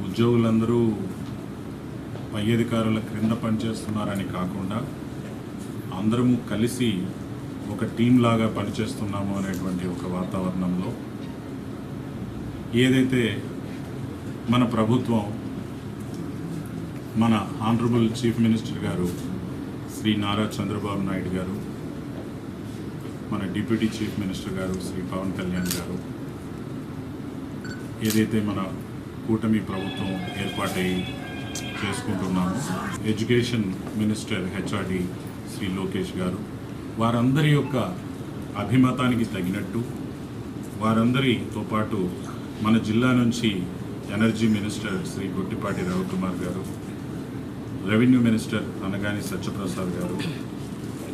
ఉద్యోగులందరూ పై అధికారుల క్రింద పనిచేస్తున్నారని కాకుండా అందరము కలిసి ఒక టీం లాగా పనిచేస్తున్నాము అనేటువంటి ఒక వాతావరణంలో ఏదైతే మన ప్రభుత్వం మన ఆనరబుల్ చీఫ్ మినిస్టర్ గారు శ్రీ నారా చంద్రబాబు నాయుడు గారు మన డిప్యూటీ చీఫ్ మినిస్టర్ గారు శ్రీ పవన్ కళ్యాణ్ గారు ఏదైతే మన కూటమి ప్రభుత్వం ఏర్పాటై చేసుకుంటున్నామో education minister HRD Shri Lokesh గారు వారందరి యొక్క అభిమతానికి తగినట్టు వారందరితో పాటు మన జిల్లా నుంచి ఎనర్జీ మినిస్టర్ శ్రీ గొట్టిపాటి రవికుమార్ గారు రెవెన్యూ మినిస్టర్ అనగాని సత్యప్రసాద్ గారు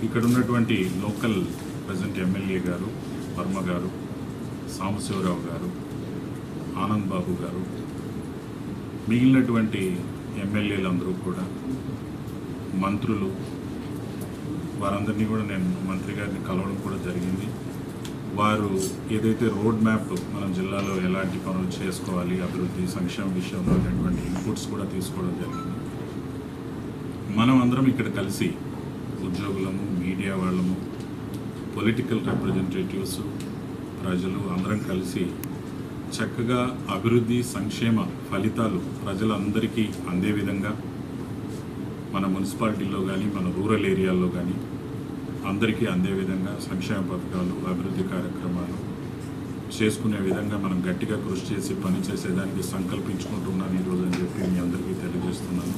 ఇక్కడ ఉన్నటువంటి లోకల్ ప్రజెంట్ ఎమ్మెల్యే గారు వర్మ గారు సాంబశివరావు గారు ఆనంద్ బాబు గారు మిగిలినటువంటి ఎమ్మెల్యేలందరూ కూడా మంత్రులు వారందరినీ కూడా నేను మంత్రి గారిని కలవడం కూడా జరిగింది. వారు ఏదైతే రోడ్ మ్యాప్ మన జిల్లాలో ఎలాంటి పనులు చేసుకోవాలి అభివృద్ధి సంక్షేమ విషయంలో అనేటువంటి ఇన్పుట్స్ కూడా తీసుకోవడం జరిగింది. మనం అందరం ఇక్కడ కలిసి ఉద్యోగులము మీడియా వాళ్ళము పొలిటికల్ రిప్రజెంటేటివ్స్ ప్రజలు అందరం కలిసి చక్కగా అభివృద్ధి సంక్షేమ ఫలితాలు ప్రజలందరికీ అందే విధంగా మన మున్సిపాలిటీలో కానీ మన రూరల్ ఏరియాల్లో కానీ అందరికీ అందే విధంగా సంక్షేమ పథకాలు అభివృద్ధి కార్యక్రమాలు చేసుకునే విధంగా మనం గట్టిగా కృషి చేసి పనిచేసేదానికి సంకల్పించుకుంటున్నాను ఈరోజు అని చెప్పి మీ అందరికీ తెలియజేస్తున్నాను.